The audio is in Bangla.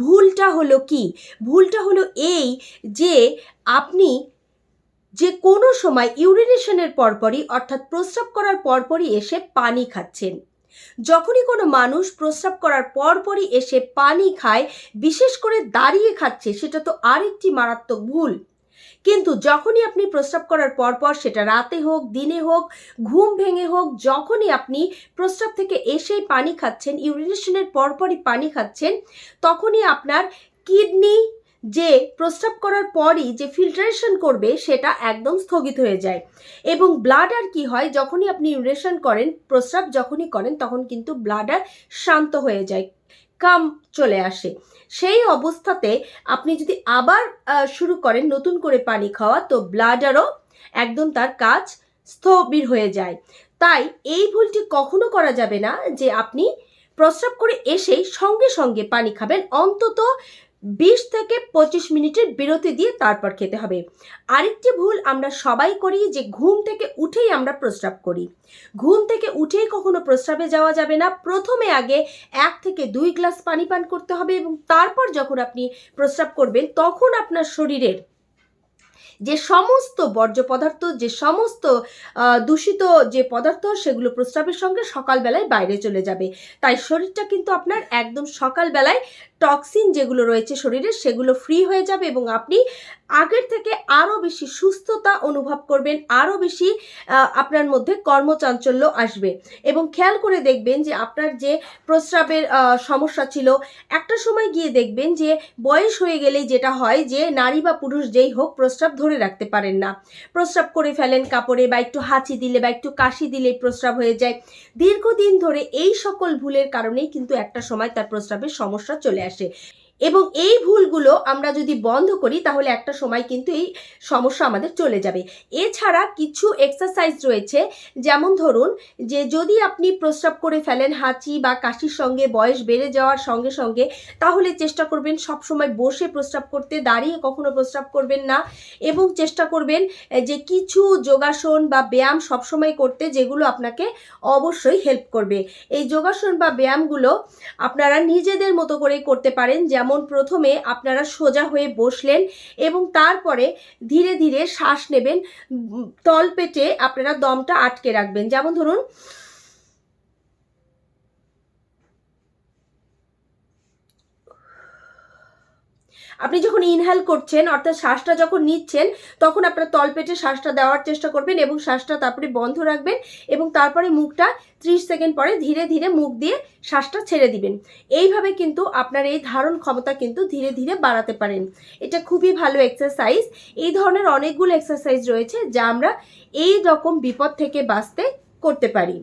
ভুলটা হলো কি? ভুলটা হলো এই যে আপনি যে কোনো সময় ইউরিনেশনের পরপরই, অর্থাৎ প্রস্রাব করার পরপরই এসে পানি খাচ্ছেন। যখনই কোনো মানুষ প্রস্রাব করার পরপরই এসে পানি খায়, বিশেষ করে দাঁড়িয়ে খাচ্ছে, সেটা তো আরেকটি মারাত্মক ভুল। কিন্তু যখনই আপনি প্রস্রাব করার পরপর সেটা রাতে হোক, দিনে হোক, ঘুম ভেঙে হোক, যখনই আপনি প্রস্রাব থেকে এসেই পানি খাচ্ছেন, ইউরিনেশনের পরপরই পানি খাচ্ছেন, তখনই আপনার কিডনি যে প্রস্রাব করার পরই যে ফিল্টারেশন করবে সেটা একদম স্থগিত হয়ে যায়। এবং ব্লাডার কি হয়, যখনই আপনি ইউরেশন করেন, প্রস্রাব যখনই করেন, তখন কিন্তু ব্লাডার শান্ত হয়ে যায়। কাম চলে আসে। সেই অবস্থাতে আপনি যদি আবার শুরু করেন নতুন করে পানি খাওয়া, তো ব্লাডারও একদম তার কাজ স্থবির হয়ে যায়। তাই এই ভুলটি কখনো করা যাবে না যে আপনি প্রস্রাব করে এসেই সঙ্গে সঙ্গে পানি খাবেন। অন্তত বিশ থেকে পঁচিশ মিনিটের বিরতি দিয়ে তারপর খেতে হবে। আরেকটি ভুল আমরা সবাই করি যে ঘুম থেকে উঠেই আমরা প্রস্রাব করি। ঘুম থেকে উঠেই কখনো প্রস্রাবে যাওয়া যাবে না। প্রথমে আগে এক থেকে দুই গ্লাস পানি পান করতে হবে এবং তারপর যখন আপনি প্রস্রাব করবেন, তখন আপনার শরীরের যে সমস্ত বর্জ্য পদার্থ যে সমস্ত দূষিত যে পদার্থ, সেগুলো প্রস্রাবের সঙ্গে সকালবেলায় বাইরে চলে যাবে। তাই শরীরটা কিন্তু আপনার একদম সকালবেলায় টক্সিন যেগুলো রয়েছে শরীরে, সেগুলো ফ্রি হয়ে যাবে এবং আপনি আগের থেকে আরও বেশি সুস্থতা অনুভব করবেন আরও বেশি আপনার মধ্যে কর্মচাঞ্চল্য আসবে। এবং খেয়াল করে দেখবেন যে আপনার যে প্রস্রাবের সমস্যা ছিল, একটা সময় গিয়ে দেখবেন যে বয়স হয়ে গেলেই যেটা হয় যে নারী বা পুরুষ যেই হোক প্রস্রাব ধরে রাখতে পারেন না। প্রস্রাব করে ফেলেন কাপড়ে বা একটু হাঁচি দিলে বা একটু কাশি দিলে প্রস্রাব হয়ে যায়। দীর্ঘদিন ধরে এই সকল ভুলের কারণেই কিন্তু একটা সময় তার প্রস্রাবের সমস্যা চলে আসে। এবং এই ভুলগুলো আমরা যদি বন্ধ করি, তাহলে একটা সময় কিন্তু এই সমস্যা আমাদের চলে যাবে। এছাড়া কিছু এক্সারসাইজ রয়েছে, যেমন ধরুন যে যদি আপনি প্রস্রাব করে ফেলেন হাঁচি বা কাশির সঙ্গে, বয়স বেড়ে যাওয়ার সঙ্গে সঙ্গে, তাহলে চেষ্টা করবেন সব সময় বসে প্রস্রাব করতে, দাঁড়িয়ে কখনো প্রস্রাব করবেন না এবং চেষ্টা করবেন যে কিছু যোগাসন বা ব্যায়াম সবসময় করতে, যেগুলো আপনাকে অবশ্যই হেল্প করবে। এই যোগাসন বা ব্যায়ামগুলো আপনারা নিজেদের মতো করেই করতে পারেন, যেমন প্রথমে আপনারা সোজা হয়ে বসলেন এবং তারপরে ধীরে ধীরে শ্বাস নেবেন তলপেটে তল পেটে আপনারা দমটা আটকে রাখবেন। যেমন ধরুন আপনি যখন ইনহেল করছেন, অর্থাৎ শ্বাসটা যখন নিচ্ছেন, তখন আপনার তলপেটে শ্বাসটা দেওয়ার চেষ্টা করবেন এবং শ্বাসটা তারপরে বন্ধ রাখবেন এবং তারপরে মুখটা ত্রিশ সেকেন্ড পরে ধীরে ধীরে মুখ দিয়ে শ্বাসটা ছেড়ে দিবেন। এইভাবে কিন্তু আপনার এই ধারণ ক্ষমতা কিন্তু ধীরে ধীরে বাড়াতে পারেন। এটা খুবই ভালো এক্সারসাইজ এই ধরনের অনেকগুলো এক্সারসাইজ রয়েছে যা আমরা এই রকম বিপদ থেকে বাঁচতে করতে পারি।